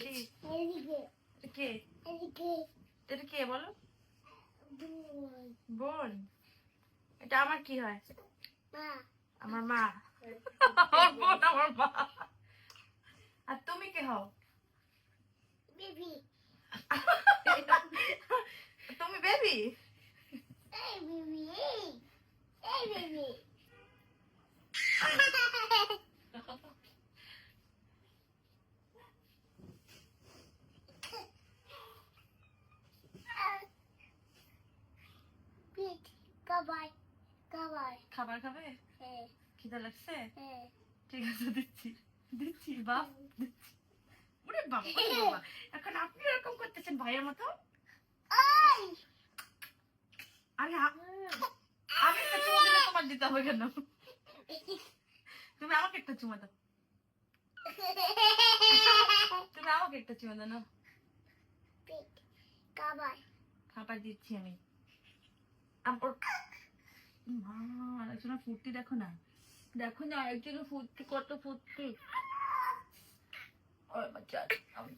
কি? কে? এটা কে বলো? বোন। এটা আমার কি হয়? আমার মা। আমার বোন আমার মা। আর তুমি কে হও? বেবি। তুমি বেবি? এই বেবি এই বেবি। কাবাই কাবাই খাবার খাবে? হ্যাঁ। খিদা লাগছে? হ্যাঁ। ঠিক আছে দিচ্ছি। দিচ্ছি বাপ দিচ্ছি। ওরে ওরে বাবা। এখন আপনি এরকম করতেছেন ভাইয়ের মতো? আরে আমি একটা চুমা দিলে তোমার দিতে হবে কেন? তুমি আমাকে একটা চুমা দাও। তুমি আমাকে একটা চুমা দাও না? খাবার দিচ্ছি আমি। আম- ওর- মা একজনের ফুর্তি দেখো না। দেখো না একজনের ফুর্তি কত ফুর্তি। ওই বাচ্চা আমি